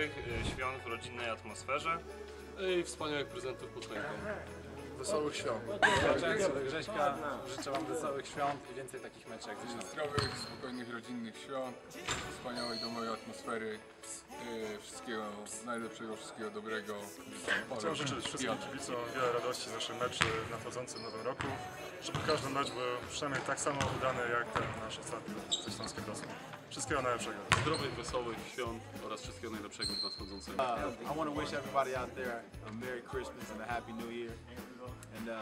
miłych y, świąt w rodzinnej atmosferze. I wspaniałych prezentów pod choinką. Wesołych świąt. Życzę Grześka, życzę Wam wesołych świąt i więcej takich meczek jak. Zdrowych, spokojnych, rodzinnych świąt, wspaniałej domowej atmosfery, yy, wszystkiego najlepszego, wszystkiego dobrego. Chciałbym życzyć wszystkim kibicom wiele radości z naszych meczy w nadchodzącym nowym roku. Żeby każdy mecz był przynajmniej tak samo udany jak ten nasz ostatni ze Śląskiem Wrocław. Wszystkiego najlepszego. Zdrowych, wesołych świąt oraz wszystkiego najlepszego w nadchodzącym. Uh, I want to wish everybody out there a Merry Christmas and a Happy New Year. And uh,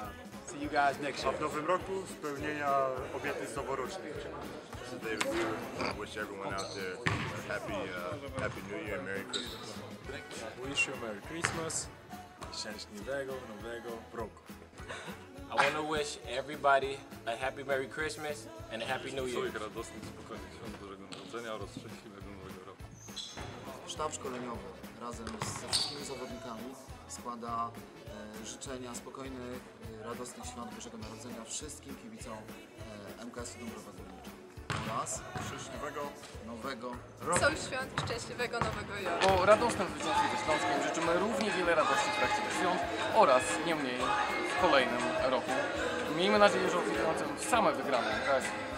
see you guys next year. W nowym roku spełnienia obietnic noworocznych. David Weaver. I wish everyone out there a happy, uh, happy New Year, Merry Christmas. Wish you Merry Christmas szczęśliwego nowego roku. I want to wish everybody a happy Merry Christmas and a Happy New Year. Świąt szczęśliwego nowego roku. Sztab szkoleniowy razem z- ze wszystkimi zawodnikami składa e, życzenia spokojnych, e, radosnych świąt Bożego Narodzenia wszystkim kibicom e, MKS-u Dąbrowa Górnicza oraz szczęśliwego nowego Wesołych świąt i szczęśliwego nowego roku. Po radosnym zwycięstwie ze Śląskiem życzymy równie wiele radości w trakcie tych świąt oraz nie mniej w kolejnym roku. Miejmy nadzieję, że oferującym same wygrane MKS. Wesołych świąt!